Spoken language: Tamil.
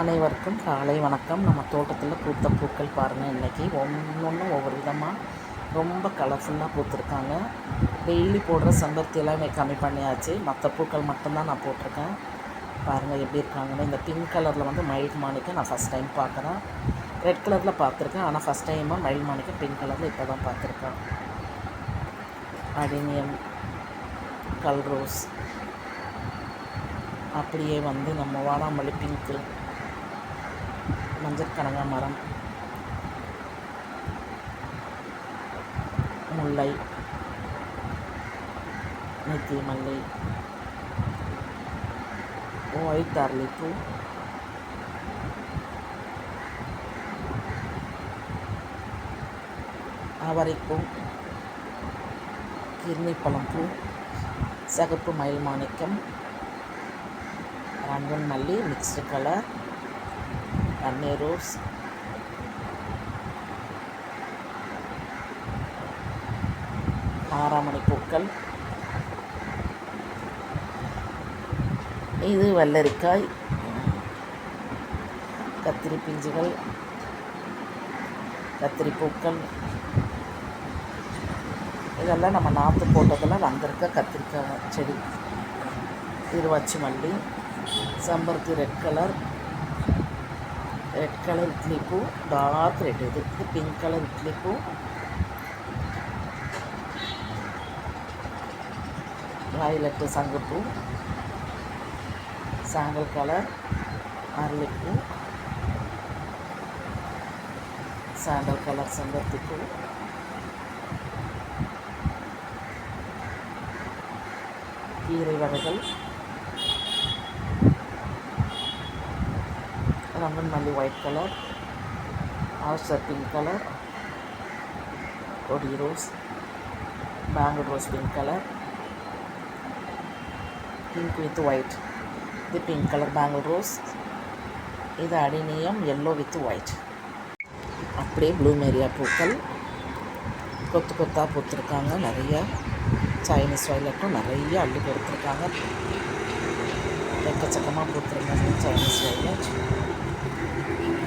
அனைவருக்கும் காலை வணக்கம். நம்ம தோட்டத்தில் பூத்த பூக்கள் பாருங்கள் இன்றைக்கி ஒன்று ஒவ்வொரு விதமாக ரொம்ப கலர்ஃபுல்லாக பூத்துருக்காங்க. டெய்லி போடுற செம்பருத்தியெல்லாம் எனக்கு கம்மி பண்ணியாச்சு. மற்ற பூக்கள் மட்டும்தான் நான் போட்டிருக்கேன். பாருங்கள் எப்படி இருக்காங்கன்னு. இந்த பிங்க் கலரில் வந்து மயில் மாணிக்க நான் ஃபஸ்ட் டைம் பார்க்குறேன். ரெட் கலரில் பார்த்துருக்கேன். ஆனால் ஃபஸ்ட் டைமாக மயில் மாணிக்க பிங்க் கலரில் இப்போ தான் பார்த்துருக்கேன். அடினியம் கல் ரோஸ் அப்படியே வந்து நம்ம வாடாமல்லி பிங்க்கு மஞ்சள் கனகாமரம் முல்லை. நித்திய மல்லி. ஒயிட் அரளிப்பூ அவரைப்பூ கிர்ணிப்பழம் பூ. சிகப்பு மயில் மாணிக்கம். ரங்கன் மல்லி மிக்ஸ்டு கலர் பன்னீர் ரோஸ் ஆறாமணி பூக்கள். இது வெள்ளரிக்காய். கத்திரி பிஞ்சுகள். கத்திரி பூக்கள். இதெல்லாம் நம்ம நாற்று போட்டதில் வந்திருக்க கத்திரிக்காய் செடி. இருவாச்சி மல்லி. செம்பருத்தி ரெட் கலர். ரெட் கலர் இட்லி பூ டார்க் ரெட் இது பிங்க் கலர் இட்லி பூ வயலட்டு சங்குப்பூ சாங்கல் கலர் அரளிப்பூ சாண்டல் கலர் செம்பருத்தி பூ கீரை வகைகள் ரங்கன் மல்லி ஒயிட் கலர் ஆஷர் பிங்க் கலர் கொடி rose bangle rose pink colour pink with white இது பிங்க் கலர் பேங்கிள் ரோஸ் இது அடினியம் எல்லோ வித் ஒயிட் அப்படியே ப்ளூமேரியா பூக்கள் கொத்து கொத்தாக பூத்துருக்காங்க நிறைய சைனீஸ் வயலட்டும் நிறைய அள்ளி கொடுத்துருக்காங்க எக்கச்சக்கமாக பூத்துருக்காங்க சைனீஸ் வயலட்